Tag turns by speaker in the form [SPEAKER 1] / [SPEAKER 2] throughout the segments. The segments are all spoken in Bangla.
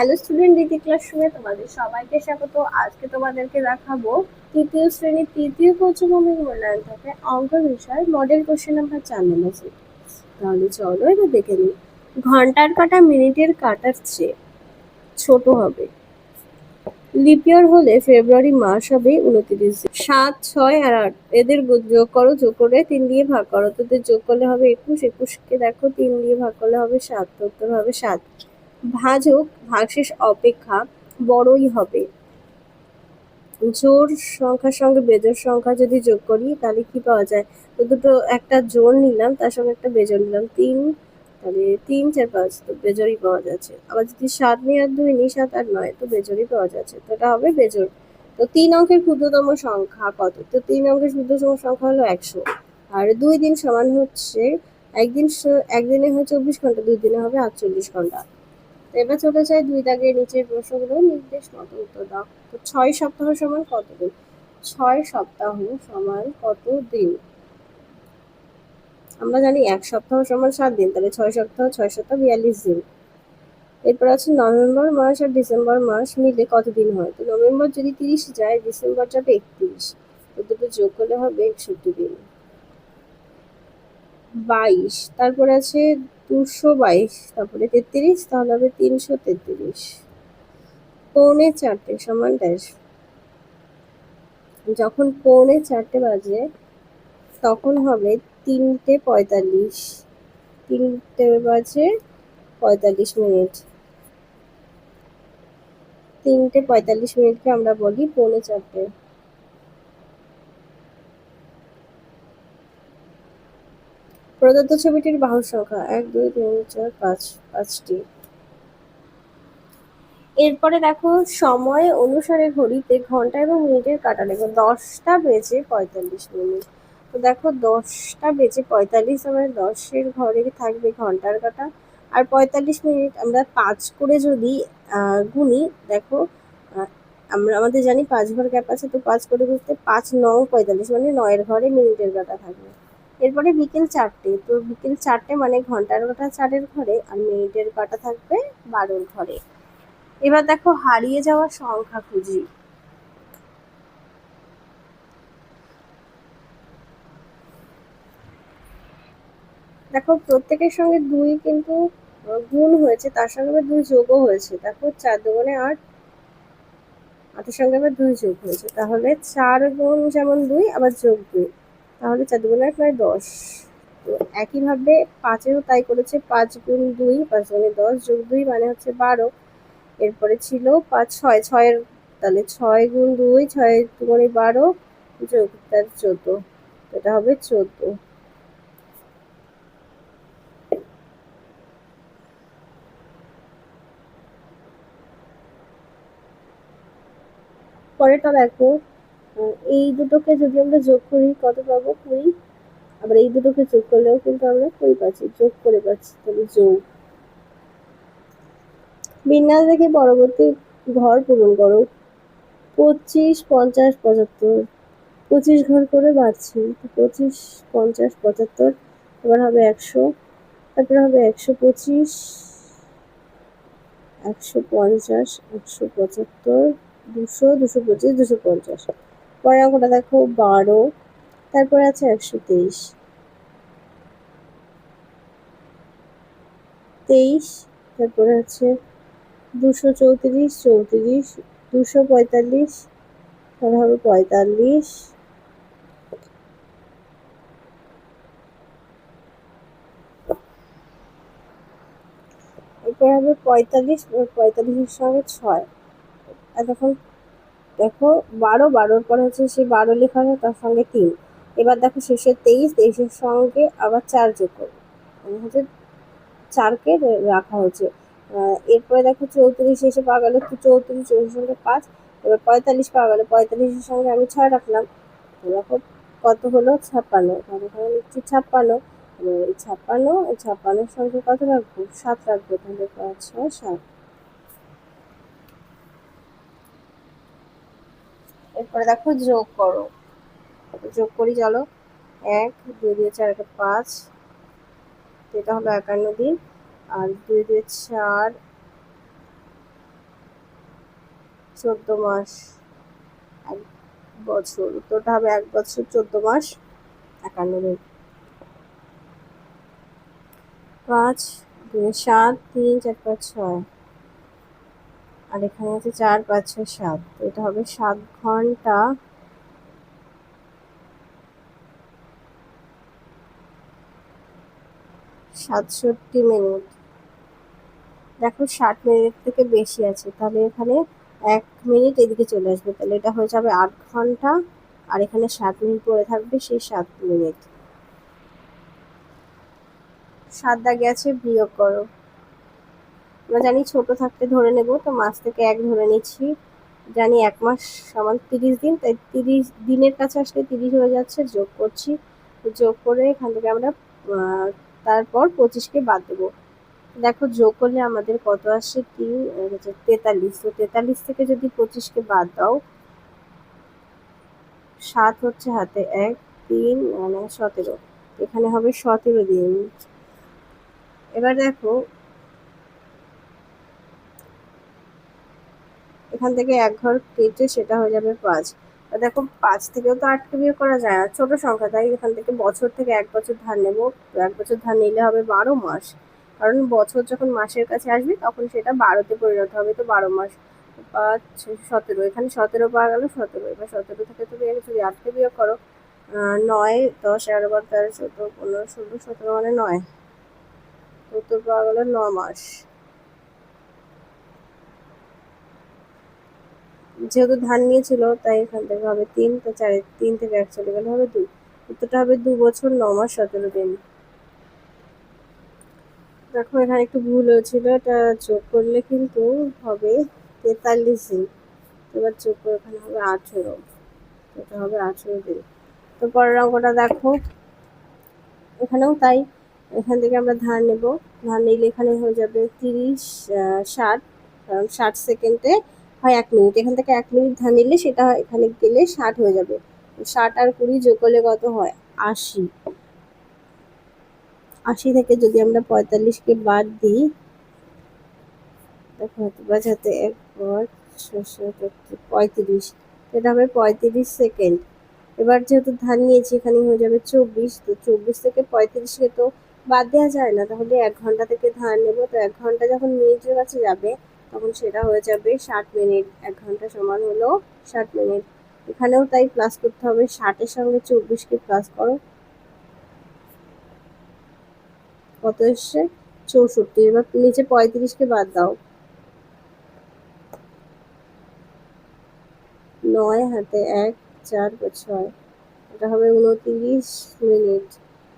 [SPEAKER 1] হ্যালো স্টুডেন্ট ডিটি ক্লাসরুমে তোমাদের সবাইকে স্বাগত। আজকে তোমাদেরকে দেখাবো তৃতীয় শ্রেণির তৃতীয় পঞ্চমমিক মূল্যায়ন থাকে অঙ্ক বিষয় মডেল কোশ্চেন নাম্বার চার নম্বর তাহলে চলো এটা দেখে নিই। ঘণ্টার কাটা মিনিটের কাটার চেয়ে ছোট হবে। লিপিয়ার হলে ফেব্রুয়ারি মাস হবে উনত্রিশ। সাত, ছয় আর আট। এদের যোগ করো, যোগ করে তিন দিয়ে ভাগ করো। তোদের যোগ করলে হবে একুশ। একুশকে দেখো, তিন দিয়ে ভাগ করলে হবে সাত। তো হবে সাত। ভাজক, ভাগশেষ অপেক্ষা বড়ই হবে। জোর সংখ্যার সঙ্গে বেজোর সংখ্যা যদি যোগ করি, তাহলে কি পাওয়া যায়? তো দুটো, একটা জোর নিলাম, তার সঙ্গে একটা বেজোর নিলাম। তিন, তাহলে তিন, চার, পাঁচ, তো বেজোরই পাওয়া যাচ্ছে। আবার যদি সাত নিই আর দুই নিই, সাত আর নয়, তো বেজোরই পাওয়া যাচ্ছে। তো এটা হবে বেজোর তো তিন অঙ্কের ক্ষুদ্রতম সংখ্যা কত? তো তিন অঙ্কের ক্ষুদ্রতম সংখ্যা হলো একশো। আর দুই দিন সমান হচ্ছে, একদিন একদিনে হয় চব্বিশ ঘণ্টা, দুই দিনে হবে আটচল্লিশ ঘণ্টা। তো এবার চলে যায় দুই দাগের নিচের প্রশ্নগুলো নির্দেশ মতো উত্তর দাও। তো ছয় সপ্তাহ সমান কত দিন ছয় সপ্তাহ সমান কত দিন আমরা জানি এক সপ্তাহ সমান সাত দিন, তাহলে ছয় সপ্তাহ ছয় সপ্তাহ বিয়াল্লিশ দিন। এরপর আছে নভেম্বর মাস আর ডিসেম্বর মাস মিলে কত দিন হয়? তো নভেম্বর যদি তিরিশ যায় ডিসেম্বর যাবে একত্রিশ। তো দুটো যোগ করলে হবে একষট্টি দিন। বাইশ, তারপর আছে দুশো বাইশ, তারপরে তেত্রিশ, তাহলে হবে তিনশো তেত্রিশ। পৌনে চারটে সমান ড্যাশ। যখন পৌনে চারটে বাজে, তখন হবে তিনটে পঁয়তাল্লিশ। তিনটে বাজে পঁয়তাল্লিশ মিনিট। তিনটে পঁয়তাল্লিশ মিনিটকে আমরা বলি পৌনে চারটে। প্রদত্ত ছবিটির বাহুর সংখ্যা এক, দুই, তিন, চার, পাঁচ, পাঁচটি। এরপরে দেখো, সময় অনুসারে ঘড়িতে ঘণ্টা এবং মিনিটের কাটা লেখো দশটা বেজে পঁয়তাল্লিশ মিনিট। তো দেখো, দশটা বেজে পঁয়তাল্লিশ, আমার দশের ঘরে থাকবে ঘণ্টার কাটা। আর পঁয়তাল্লিশ মিনিট আমরা পাঁচ করে যদি গুনি, দেখো আমরা আমাদের জানি পাঁচ ঘর গ্যাপ আছে, তো পাঁচ করে বুঝতে পাঁচ নং পঁয়তাল্লিশ মানে নয়ের ঘরে মিনিটের কাটা থাকবে। এরপরে বিকেল চারটে, তো বিকেল চারটে মানে ঘণ্টার কাটা চারের ঘরে আর মিনিটের কাটা থাকবে বারোর ঘরে। এবার দেখো হারিয়ে যাওয়া সংখ্যা খুঁজি। দেখো প্রত্যেকের সঙ্গে দুই কিন্তু গুণ হয়েছে, তার সঙ্গে আবার দুই যোগও হয়েছে। দেখো চার দুগুণে আট, আটের সঙ্গে আবার দুই যোগ হয়েছে। তাহলে চার গুণ যেমন দুই, আবার যোগ দুই। তাহলে চার দুগুণে আট নয় দশ। তো একইভাবে পাঁচেরও তাই করেছে পাঁচ গুণ দুই, পাঁচ গুণে দশ যোগ দুই মানে হচ্ছে বারো। এরপরে ছিল পাঁচ ছয়, ছয়ের তাহলে ছয় গুণ দুই, ছয় দুগুণে বারো যোগ তার চোদ্দ। এটা হবে চোদ্দ। পরেরটা দেখো এই দুটোকে যদি আমরা যোগ করি, কত পাবো? কুড়ি। আবার এই দুটোকে যোগ করলেও কিন্তু আমরা কুড়ি পাচ্ছি, যোগ করে পাচ্ছি, তাহলে যোগ। বিন্যাস দেখে পরবর্তী ঘর পূরণ করো। পঁচিশ, পঞ্চাশ, পঁচাত্তর। পঁচিশ ঘর করে বাড়ছি পঁচিশ, পঞ্চাশ, পঁচাত্তর, এবার হবে একশো। তারপরে হবে একশো পঁচিশ, একশো পঞ্চাশ, একশো পঁচাত্তর, দুশো দুশো পঁচিশ, দুশো পঞ্চাশ। পরের অঙ্কটা দেখো বারো তারপরে আছে একশো তেইশ। তেইশ, তারপরে আছে দুশো চৌত্রিশ চৌত্রিশ, দুশো পঁয়তাল্লিশ তাহলে হবে পঁয়তাল্লিশ। এরপর হবে পঁয়তাল্লিশ, পঁয়তাল্লিশের সঙ্গে ছয়। তখন দেখো, বারো, বারোর পরে হচ্ছে সেই বারো লেখা হবে তার সঙ্গে তিন। এবার দেখো শেষে তেইশ, তেইশের সঙ্গে আবার চার যোগ করব। মানে হচ্ছে চারকে রাখা হয়েছে এরপরে দেখো চৌত্রিশ এসে পাওয়া গেলো চৌত্রিশ, চৌত্রিশের সঙ্গে পাঁচ, এবার পঁয়তাল্লিশ পাওয়া গেলো। পঁয়তাল্লিশের সঙ্গে আমি ছয় রাখলাম। দেখো কত হলো? ছাপ্পান্ন। তাহলে লিখছি ছাপ্পান্ন। ছাপ্পান্ন ছাপ্পান্নের সঙ্গে কত রাখব? সাত রাখব। তাহলে পাঁচ, ছয়, সাত। এরপরে দেখো যোগ করো। যোগ করি, চলো। এক, দুই দুই, চার, একটা পাঁচ। এটা হলো একান্ন দিন। আর দুই দুই, চার, চোদ্দ মাস, এক বছর। উত্তরটা হবে এক বছর, চোদ্দ মাস, একান্ন দিন। পাঁচ, দুই, সাত, তিন, চার, পাঁচ, ছয়। আর এখানে আছে চার, পাঁচ, ছয়, সাত। এটা হবে সাত ঘণ্টা। সাতষট্টি মিনিট। দেখো ষাট মিনিট থেকে বেশি আছে। তাহলে এখানে এক মিনিট এদিকে চলে আসবে। তাহলে এটা হয়ে যাবে আট ঘণ্টা। আর এখানে সাত মিনিট পরে থাকবে সেই সাত মিনিট। সাত দাগে আছে বিয়োগ করো। আমরা জানি ছোট থাকতে ধরে নেব, তো মাস থেকে এক ধরে নিচ্ছি। জানি এক মাস সমান তিরিশ দিন, তাই তিরিশ দিনের কাছে আসলে তিরিশ হয়ে যাচ্ছে, যোগ করছি। যোগ করে এখান থেকে আমরা তারপর পঁচিশকে বাদ দেবো। দেখো, যোগ করলে আমাদের কত আসছে তিন তেতাল্লিশ। তো তেতাল্লিশ থেকে যদি পঁচিশকে বাদ দাও, সাত হচ্ছে হাতে এক, তিন মানে সতেরো। এখানে হবে সতেরো দিন। এবার দেখো এখান থেকে এক ঘর কেটে সেটা হয়ে যাবে পাঁচ। দেখো, পাঁচ থেকেও তো আটকে বিয়ে করা যায় না, ছোট সংখ্যা, তাই এখান থেকে বছর থেকে এক বছর ধার নেব। এক বছর ধার নিলে হবে বারো মাস। কারণ বছর যখন মাসের কাছে আসবে, তখন সেটা বারোতে পরিণত হবে, তো বারো মাস। পাঁচ, সতেরো, এখানে সতেরো পাওয়া গেল সতেরো। এবার সতেরো থেকে তুমি যদি আটকে বিয়োগ করো নয়, দশ, এগারো, বার, তেরো, চোদ্দ, পনেরো, ষোলো, সতেরো মানে নয়। উত্তর পাওয়া গেল ন মাস। যেহেতু ধান নিয়েছিল, তাই এখান থেকে হবে তিন, তো চার, তিন থেকে এক চলে গেলে হবে দুই। উত্তরটা হবে দু বছর ন মাস সতেরো দিন। দেখো, এখানে একটু ভুল হয়েছিল, এটা যোগ করলে কিন্তু হবে তেতাল্লিশ দিন। এবার যোগ করে এখানে হবে আঠেরো এটা হবে আঠেরো দিন। তো পরের অঙ্কটা দেখো। এখানেও তাই, এখান থেকে আমরা ধান নেব। ধান নিলে এখানে হয়ে যাবে তিরিশ ষাট, কারণ ষাট সেকেন্ডে হয় এক মিনিট। এখান থেকে এক মিনিট ধান নিলে সেটা এখানে গেলে ষাট হয়ে যাবে। ষাট আর কুড়ি যোগ করলে কত হয়? আশি। আশি থেকে যদি আমরা পঁয়তাল্লিশকে বাদ দিই বাজাতে এক পঁয়ত্রিশ। এটা হবে পঁয়ত্রিশ সেকেন্ড। এবার যেহেতু ধান নিয়েছি, এখানে হয়ে যাবে চব্বিশ। তো চব্বিশ থেকে পঁয়ত্রিশকে তো বাদ দেওয়া যায় না। তাহলে এক ঘণ্টা থেকে ধান নেব। তো এক ঘণ্টা যখন মিনিটের কাছে যাবে তখন সেটা হয়ে যাবে ষাট মিনিট, এক ঘণ্টা সমান হলো ষাট মিনিট। এখানেও তাই প্লাস করতে হবে, ষাটের সঙ্গে চব্বিশকে প্লাস করো। কত এসছে? চৌষট্টি। এবার নিচে পঁয়ত্রিশকে বাদ দাও। নয় হাতে এক, চার বা ছয়। এটা হবে উনতিরিশ মিনিট।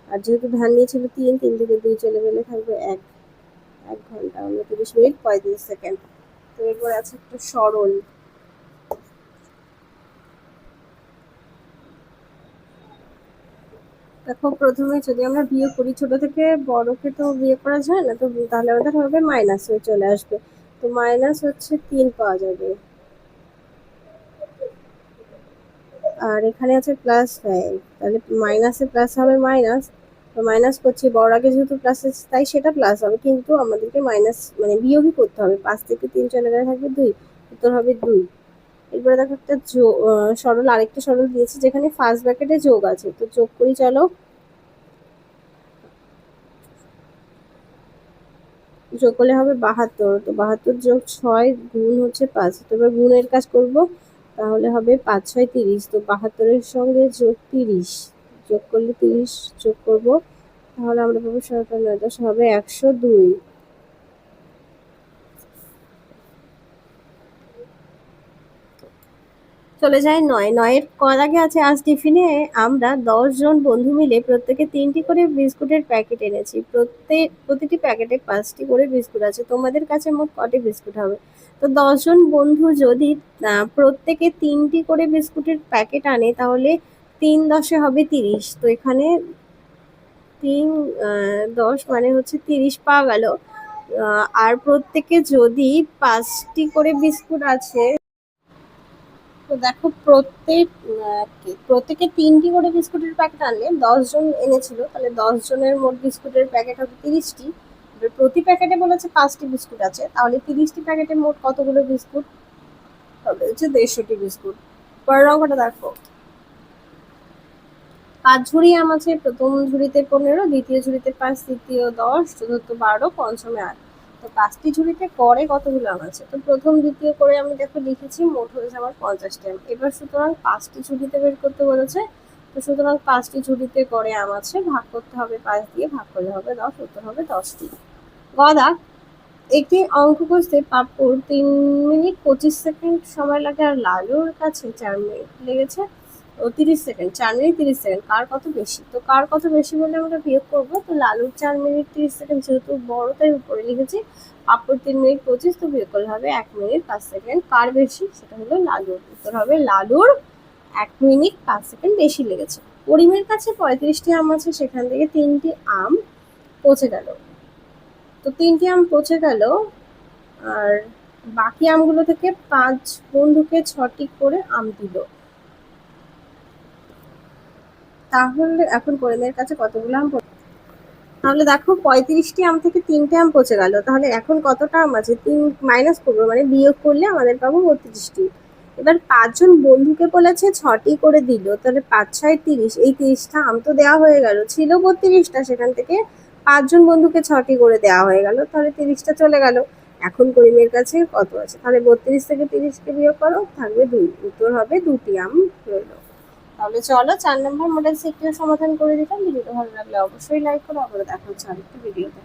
[SPEAKER 1] আর যেহেতু ধান নিয়েছিল তিন তিন থেকে দুই চলে গেলে থাকবে এক। এক ঘণ্টা উনতিরিশ মিনিট পঁয়ত্রিশ সেকেন্ড তো এরপর আছে একটু সরল। দেখো, প্রথমে যদি আমরা বিয়ে করি, ছোট থেকে বড়কে তো বিয়ে করা যায় না, তো তাহলে আমাদের হবে মাইনাস হয়ে চলে আসবে। তো মাইনাস হচ্ছে তিন পাওয়া যাবে। আর এখানে আছে প্লাস ফাইভ তাহলে মাইনাসে প্লাস হবে মাইনাস তো মাইনাস করছি, বড় আগে যেহেতু প্লাস আছে, তাই সেটা প্লাস হবে। কিন্তু আমাদেরকে মাইনাস মানে বিয়োগই করতে হবে। পাঁচ থেকে তিন চলে গেলে থাকবে দুই, উত্তর হবে দুই। এরপরে দেখো একটা সরল, আরেকটা সরল দিয়েছি, যেখানে ফার্স্ট ব্র্যাকেটে যোগ আছে। তো যোগ করি, চলো। যোগ করলে হবে বাহাত্তর। তো বাহাত্তর যোগ ছয় গুণ হচ্ছে পাঁচ। তো এবার গুণের কাজ করব, তাহলে হবে পাঁচ, ছয়, তিরিশ। তো বাহাত্তরের সঙ্গে যোগ তিরিশ। যোগ করলে তিরিশ যোগ করব, তাহলে আমরা পাবো সরকার নয় দশ হবে একশো দুই। চলে যায় নয়। নয়ের কর আগে আছে আজ টিফিনে আমরা দশ জন বন্ধু মিলে প্রত্যেকে তিনটি করে বিস্কুটের প্যাকেট এনেছি। প্রত্যেক প্রতিটি প্যাকেটে পাঁচটি করে বিস্কুট আছে। তোমাদের কাছে মোট কটি বিস্কুট হবে? তো দশজন বন্ধু যদি প্রত্যেকে তিনটি করে বিস্কুটের প্যাকেট আনে, তাহলে তিন দশে হবে তিরিশ। তো এখানে তিন দশ মানে হচ্ছে তিরিশ পাওয়া গেল। আর প্রত্যেকে যদি পাঁচটি করে বিস্কুট আছে, তো দেখো প্রত্যেক প্রত্যেকে তিনটি করে বিস্কুটের প্যাকেট আনলে দশজন এনেছিল, তাহলে জনের মোট বিস্কুটের প্যাকেট হবে তিরিশটি। প্রতি প্যাকেটে বলেছে পাঁচটি বিস্কুট আছে, তাহলে তিরিশটি প্যাকেটে মোট কতগুলো বিস্কুট? হবে হচ্ছে দেড়শোটি বিস্কুট। পরের অঙ্কটা দেখো। পাঁচ ঝুড়ি আম আছে, প্রথম ঝুড়িতে পনেরো, দ্বিতীয় ঝুড়িতে পাঁচ, তৃতীয় দশ, চতুর্থ বারো, পঞ্চমে আট। তো পাঁচটি ঝুড়িতে করে কতগুলো আম আছে? তো প্রথম, দ্বিতীয় করে আমি দেখো লিখেছি, মোট হয়েছে আমার পঞ্চাশটি আম। এবার সুতরাং পাঁচটি ঝুড়িতে বের করতে বলেছে, তো সুতরাং পাঁচটি ঝুড়িতে করে আম আছে, ভাগ করতে হবে পাঁচ দিয়ে, ভাগ করলে হবে দশ, উত্তর হবে দশটি। গদা একটি অঙ্ক কষতে পাপ্পুর তিন মিনিট পঁচিশ সেকেন্ড সময় লাগে আর লালুর কাছে চার মিনিট লেগেছে। ও তিরিশ সেকেন্ড, চার মিনিট তিরিশ সেকেন্ড, কার কত বেশি? তো কার কত বেশি বলে আমরা বিয়োগ করব? তো লালুর চার মিনিট তিরিশ সেকেন্ড যেহেতু বড়, তাই উপরে লিখেছি পাপ্পুর তিন মিনিট পঁচিশ, তো বিয়োগ করলে হবে এক মিনিট পাঁচ সেকেন্ড। কার বেশি? সেটা হলো লালুর। উত্তর হবে লালুর, এক মিনিট পাঁচ সেকেন্ড বেশি লেগেছে। পরিমের কাছে পঁয়ত্রিশটি আম আছে, সেখান থেকে তিনটি আম পচে গেল। তো তিনটি আম পচে গেল, আর বাকি আমগুলো থেকে পাঁচ বন্ধুকে ছটি করে আম দিল। তাহলে এখন পরিমের কাছে কতগুলো আম তাহলে দেখো পঁয়ত্রিশটি আম থেকে তিনটে আম পচে গেল। তাহলে এখন কতটা আম আছে? তিন মাইনাস করব মানে বিয়োগ করলে আমাদের পাবো বত্রিশটি। এবার পাঁচজন বন্ধুকে বলেছে ছটি করে দিল, তাহলে পাঁচ, ছয়, তিরিশ। এই তিরিশটা আম তো দেওয়া হয়ে গেল। ছিল বত্রিশটা, সেখান থেকে পাঁচজন বন্ধুকে ছটি করে দেওয়া হয়ে গেল। তাহলে তিরিশটা চলে গেল। এখন করিমের কাছে কত আছে? তাহলে বত্রিশ থেকে তিরিশকে বিয়োগ করো, থাকবে দুই। উত্তর হবে দুটি আম রইল। তাহলে চলো, চার নম্বর মডেল সেটটিও সমাধান করে দিলাম ভিডিওটা ভালো লাগলে অবশ্যই লাইক করো। আবার দেখা হচ্ছে আরেকটি ভিডিওতে